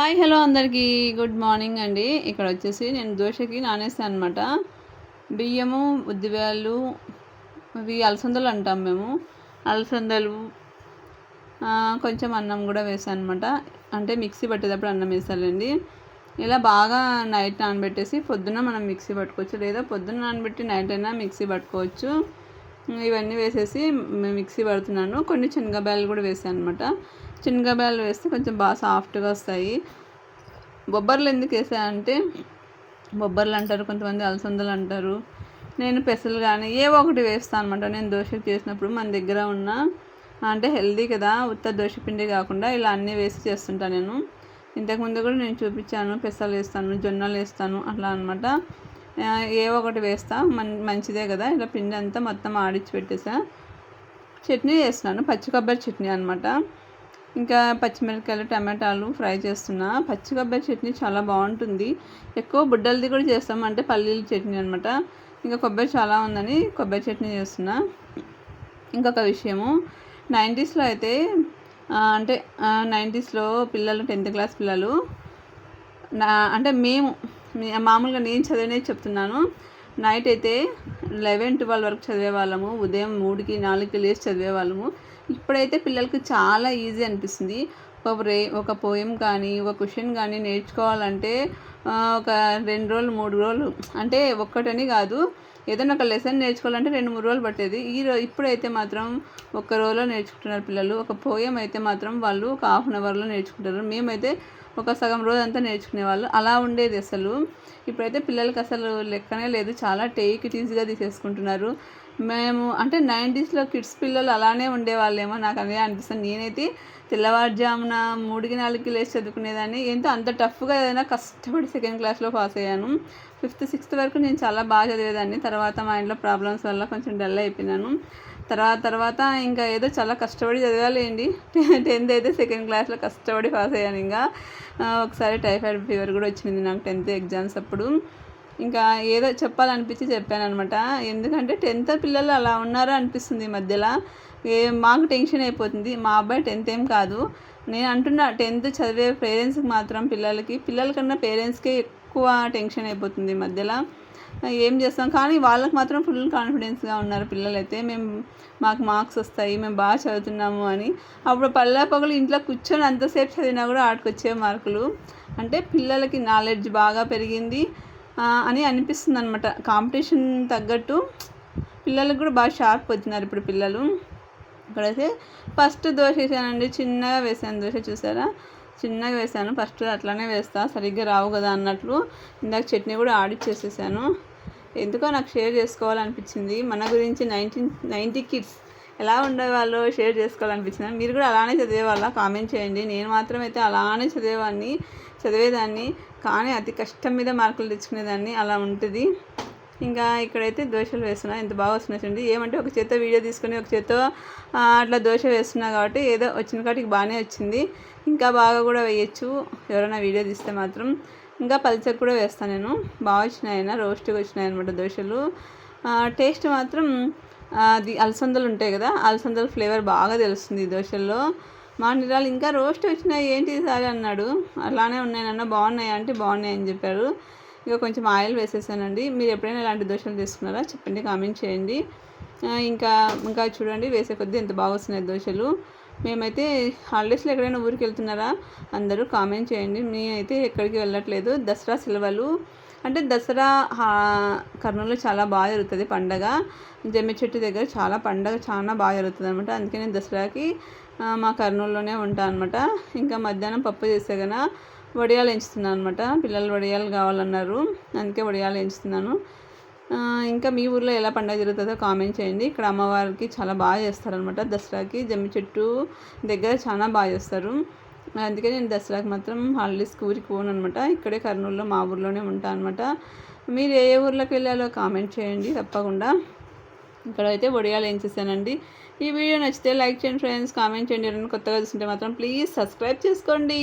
Hi hello అందరికీ. Good morning అండి. ఇక్కడ వచ్చేసి నేను దోశకి నానేస్తాను అనమాట బియ్యము ఉద్దివేళ్ళు ఇవి అలసందలు అంటాం మేము. అలసందలు కొంచెం అన్నం కూడా వేసాను అనమాట అంటే మిక్సీ పట్టేటప్పుడు అన్నం వేసాలండి. ఇలా బాగా నైట్ నానబెట్టేసి పొద్దున్న మనం మిక్సీ పట్టుకోవచ్చు. లేదా పొద్దున్న నానబెట్టి నైట్ అయినా మిక్సీ పట్టుకోవచ్చు. ఇవన్నీ వేసేసి మిక్సీ పడుతున్నాను. కొన్ని శనగబాయలు కూడా వేసాను అనమాట శనగబ్యాలు వేస్తే కొంచెం బాగా సాఫ్ట్గా వస్తాయి. బొబ్బర్లు ఎందుకు వేసాయంటే బొబ్బర్లు అంటారు కొంతమంది అలసందలు అంటారు. నేను పెసలు కానీ ఏ ఒకటి వేస్తాను అనమాట నేను దోశ చేసినప్పుడు మన దగ్గర ఉన్న అంటే హెల్దీ కదా ఉత్త దోశ పిండి కాకుండా ఇలా అన్నీ వేసి చేస్తుంటాను నేను. ఇంతకుముందు కూడా నేను చూపించాను పెసలు వేస్తాను జొన్నలు వేస్తాను అట్లా అనమాట ఏ ఒకటి వేస్తా మన్ మంచిదే కదా. ఇలా పిండి అంతా మొత్తం ఆడిచ్చి పెట్టేసా. చట్నీ చేస్తున్నాను పచ్చి కొబ్బరి చట్నీ అనమాట ఇంకా పచ్చిమిరపకాయలు టమాటాలు ఫ్రై చేస్తున్నా. పచ్చి కొబ్బరి చట్నీ చాలా బాగుంటుంది. ఎక్కువ బుడ్డలది కూడా చేస్తాం. అంటే పల్లీల చట్నీ అనమాట ఇంకా కొబ్బరి చాలా ఉందని కొబ్బరి చట్నీ చేస్తున్నా. ఇంకొక విషయము. నైంటీస్లో అయితే అంటే నైంటీస్లో పిల్లలు టెన్త్ క్లాస్ పిల్లలు నా అంటే మేము మామూలుగా నేను చదివినే చెప్తున్నాను. నైట్ అయితే లెవెన్ ట్వెల్వ్ వరకు చదివే వాళ్ళము. ఉదయం మూడుకి నాలుగుకి లేచి చదివే వాళ్ళము. ఇప్పుడైతే పిల్లలకి చాలా ఈజీ అనిపిస్తుంది. ఒక రే ఒక పోయం కానీ ఒక క్వశ్చన్ కానీ నేర్చుకోవాలంటే ఒక రెండు రోజులు మూడు రోజులు అంటే ఒక్కటని కాదు. ఏదైనా ఒక లెసన్ నేర్చుకోవాలంటే రెండు మూడు రోజులు పట్టేది. ఈ రో ఇప్పుడైతే మాత్రం ఒక్క రోజులో నేర్చుకుంటున్నారు పిల్లలు. ఒక పోయం అయితే మాత్రం వాళ్ళు ఒక హాఫ్ అన్ అవర్లో నేర్చుకుంటారు. మేమైతే ఒక సగం రోజు అంతా నేర్చుకునేవాళ్ళు. అలా ఉండేది అసలు. ఇప్పుడైతే పిల్లలకి అసలు లెక్కనే లేదు. చాలా టేక్ ఇట్ ఈజీగా తీసేసుకుంటున్నారు. మేము అంటే నైంటీస్లో కిడ్స్ పిల్లలు అలానే ఉండేవాళ్ళేమో నాకు అదే అనిపిస్తుంది. నేనైతే తెల్లవారుజామున మూడుకి నాలుగుకి లేచి చదువుకునేదాన్ని. ఎంతో అంత టఫ్గా ఏదైనా కష్టపడి సెకండ్ క్లాస్లో పాస్ అయ్యాను. ఫిఫ్త్ సిక్స్త్ వరకు నేను చాలా బాగా చదివేదాన్ని. తర్వాత మా ఇంట్లో ప్రాబ్లమ్స్ వల్ల కొంచెం డల్ అయిపోయినాను. తర్వాత తర్వాత ఇంకా ఏదో చాలా కష్టపడి చదవాలేండి. టెన్త్ అయితే సెకండ్ క్లాస్లో కష్టపడి పాస్ అయ్యాను ఇంకా. ఒకసారి టైఫాయిడ్ ఫీవర్ కూడా వచ్చింది నాకు టెన్త్ ఎగ్జామ్స్ అప్పుడు. ఇంకా ఏదో చెప్పాలనిపించి చెప్పాను అనమాట ఎందుకంటే టెన్త్ పిల్లలు అలా ఉన్నారో అనిపిస్తుంది ఈ మధ్యలో. ఏ మాకు టెన్షన్ అయిపోతుంది. మా అబ్బాయి టెన్త్ ఏం కాదు. నేను అంటున్నా టెన్త్ చదివే పేరెంట్స్కి మాత్రం పిల్లలకి పిల్లల కన్నా పేరెంట్స్కే ఎక్కువ టెన్షన్ అయిపోతుంది మధ్యలో. ఏం చేస్తాం? కానీ వాళ్ళకి మాత్రం ఫుల్ కాన్ఫిడెన్స్గా ఉన్నారు పిల్లలైతే. మేము మాకు మార్క్స్ వస్తాయి మేము బాగా చదువుతున్నాము అని. అప్పుడు పల్లె పగలు ఇంట్లో కూర్చొని అంతసేపు చదివినా కూడా ఆడికొచ్చే మార్కులు. అంటే పిల్లలకి నాలెడ్జ్ బాగా పెరిగింది. అని అనిపిస్తుంది అనమాట కాంపిటీషన్ తగ్గట్టు పిల్లలకు కూడా బాగా షార్ప్ వచ్చినారు ఇప్పుడు పిల్లలు. ఇక్కడైతే ఫస్ట్ దోశ వేసానండి. చిన్నగా వేసాను దోశ చూసారా? చిన్నగా వేసాను. ఫస్ట్ అట్లానే వేస్తా. సరిగ్గా రావు కదా అన్నట్లు ఇందాక చట్నీ కూడా ఆడిచ్చేసేసాను ఎందుకో నాకు షేర్ చేసుకోవాలనిపించింది. మన గురించి నైన్టీన్ నైంటీ కిడ్స్ ఎలా ఉండేవాళ్ళు షేర్ చేసుకోవాలనిపించింది? మీరు కూడా అలానే చదివేవాళ్ళ? కామెంట్ చేయండి. నేను మాత్రం అయితే అలానే చదివేవాడిని చదివేదాన్ని. కానీ అతి కష్టం మీద మార్కులు తెచ్చుకునేదాన్ని అలా ఉంటుంది. ఇంకా ఇక్కడైతే దోశలు వేస్తున్నా. ఎంత బాగా వస్తున్నాయి చూడండి. ఏమంటే ఒక చేత్తో వీడియో తీసుకుని ఒక చేత్తో అట్లా దోశ వేస్తున్నా కాబట్టి ఏదో వచ్చిన కాటికి బాగానే వచ్చింది. ఇంకా బాగా కూడా వేయచ్చు. ఎవరైనా వీడియో తీస్తే మాత్రం. ఇంకా పల్చర్ కూడా వేస్తాను నేను. బాగా వచ్చినాయన రోస్ట్గా వచ్చినాయి అనమాట దోశలు టేస్ట్ మాత్రం అది అలసందలు ఉంటాయి కదా అలసందల ఫ్లేవర్ బాగా తెలుస్తుంది దోశల్లో. మా నిరాలు ఇంకా రోస్ట్ వచ్చినాయి ఏంటి సార్ అన్నాడు. అలానే ఉన్నాయన్న బాగున్నాయి అంటే బాగున్నాయి అని చెప్పారు. ఇక కొంచెం ఆయిల్ వేసేసానండి. మీరు ఎప్పుడైనా ఇలాంటి దోశలు తీసుకున్నారా? చెప్పండి కామెంట్ చేయండి. ఇంకా ఇంకా చూడండి వేసే కొద్దీ ఎంత బాగా వస్తున్నాయి దోశలు. మేమైతే హాలిడేస్లో ఎక్కడైనా ఊరికి వెళ్తున్నారా అందరూ కామెంట్ చేయండి. మేమైతే ఎక్కడికి వెళ్ళట్లేదు. దసరా సెలవులు. అంటే దసరా కర్నూలులో చాలా బాగా జరుగుతుంది పండగ. జమ్మి చెట్టు దగ్గర చాలా పండగ చాలా బాగా జరుగుతుంది అనమాట అందుకే నేను దసరాకి మా కర్నూలులోనే ఉంటాను అనమాట ఇంకా మధ్యాహ్నం పప్పు చేస్తే కన్నా వడియాలు ఎంచుతున్నాను అనమాట పిల్లలు వడియాలు కావాలన్నారు అందుకే వడియాలు ఎంచుతున్నాను ఇంకా మీ ఊర్లో ఎలా పండగ జరుగుతుందో కామెంట్ చేయండి. ఇక్కడ అమ్మవారికి చాలా బాగా చేస్తారనమాట. దసరాకి జమ్మి చెట్టు దగ్గర చాలా బాగా చేస్తారు. అందుకే నేను దసరాకి మాత్రం హాలిడేస్కి ఊరికి పోను అనమాట ఇక్కడే కర్నూలులో మా ఊర్లోనే ఉంటాను అనమాట. మీరు ఏ ఊర్లోకి వెళ్ళాలో కామెంట్ చేయండి తప్పకుండా. ఇక్కడైతే వడియాలు ఏం చేశానండి? ఈ వీడియో నచ్చితే లైక్ చేయండి ఫ్రెండ్స్ కామెంట్ చేయండి. ఎవరైనా కొత్తగా చూస్తుంటే మాత్రం ప్లీజ్ సబ్స్క్రైబ్ చేసుకోండి.